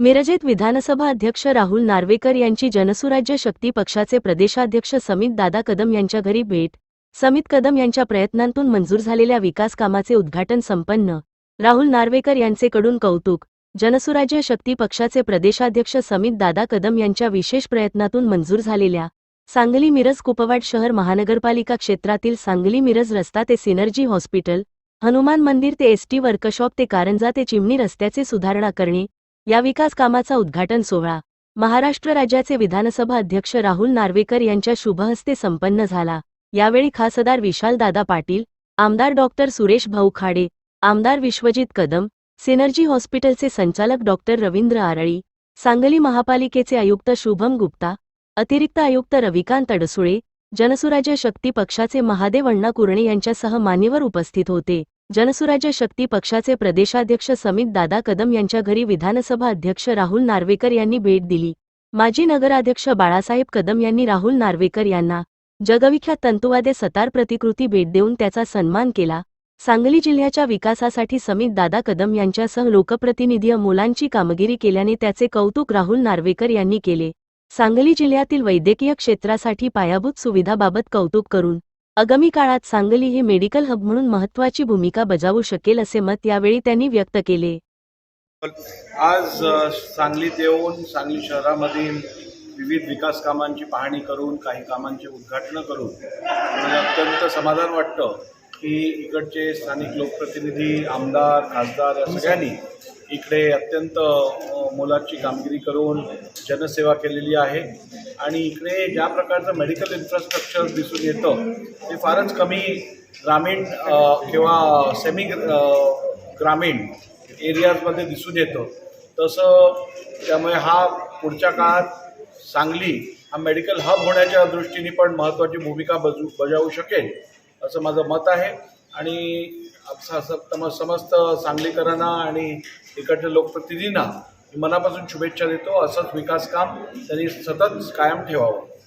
मिरजेत विधानसभा अध्यक्ष राहुल नार्वेकर यांची जनसुराज्य शक्ती पक्षाचे प्रदेशाध्यक्ष समित दादा कदम यांच्या घरी भेट. समित कदम यांच्या प्रयत्नांतून मंजूर झालेल्या विकास कामाचे उद्घाटन संपन्न. राहुल नार्वेकर यांचेकडून कौतुक. जनसुराज्य शक्ती पक्षाचे प्रदेशाध्यक्ष समित दादा कदम यांच्या विशेष प्रयत्नातून मंजूर झालेल्या सांगली मिरज कुपवाड शहर महानगरपालिका क्षेत्रातील सांगली मिरज रस्ता ते सिनर्जी हॉस्पिटल हनुमान मंदिर ते एसटी वर्कशॉप ते कारंजा ते चिमणी रस्त्याचे सुधारणा करणे या विकास कामाचा उद्घाटन सोहळा. महाराष्ट्र राज्याचे विधानसभा अध्यक्ष राहुल नार्वेकर यांच्या शुभहस्ते संपन्न झाला. यावेळी खासदार विशालदादा पाटील आमदार डॉक्टर सुरेश भाऊ खाडे आमदार विश्वजित कदम सिनर्जी हॉस्पिटलचे संचालक डॉक्टर रवींद्र आरळी सांगली महापालिकेचे आयुक्त शुभम गुप्ता अतिरिक्त आयुक्त रविकांत अडसुळे जनसुराज्य शक्ती पक्षाचे महादेव अण्णा कुरणे यांच्यासह मान्यवर उपस्थित होते. जनसुराज्य शक्ती पक्षाचे प्रदेशाध्यक्ष समित दादा कदम यांच्या घरी विधानसभा अध्यक्ष राहुल नार्वेकर यांनी भेट दिली. माजी नगराध्यक्ष बाळासाहेब कदम यांनी राहुल नार्वेकर यांना जगविख्यात तंतुवादे सतार प्रतिकृती भेट देऊन त्याचा सन्मान केला. सांगली जिल्ह्याच्या विकासासाठी समित दादा कदम यांच्यासह लोकप्रतिनिधी मुलांची कामगिरी केल्याने त्याचे कौतुक राहुल नार्वेकर यांनी केले. सांगली जिल्ह्यातील वैद्यकीय क्षेत्रासाठी पायाभूत सुविधाबाबत कौतुक करून आगामी काळात सांगली हे मेडिकल हब म्हणून महत्त्वाची भूमिका बजावू शकेल असे मत यावेळी त्यांनी व्यक्त केले. आज सांगलीत येऊन सांगली शहरामध्ये विविध विकास कामांची पाहणी करून काही कामांची उद्घाटनं करून मला अत्यंत समाधान वाटतं की इकडचे स्थानिक लोकप्रतिनिधी आमदार खासदार या सगळ्यांनी इकडे अत्यंत मोलाची कामगिरी करून जनसेवा केलेली आहे. आणि इकडे ज्या प्रकारचं मेडिकल इन्फ्रास्ट्रक्चर दिसून येतं ते फारच कमी ग्रामीण किंवा सेमी ग्रामीण एरियाजमध्ये दिसून येतं. तसं त्यामुळे हा पुढच्या काळात सांगली हा मेडिकल हब होण्याच्या दृष्टीने पण महत्त्वाची भूमिका बजू बजावू शकेल असं माझं मत आहे. आणि समस्त सांगलीकरांना आणि इकडच्या लोकप्रतिनिधींना मनापासून शुभेच्छा देतो. असंच विकास काम त्यांनी सतत कायम ठेवावं.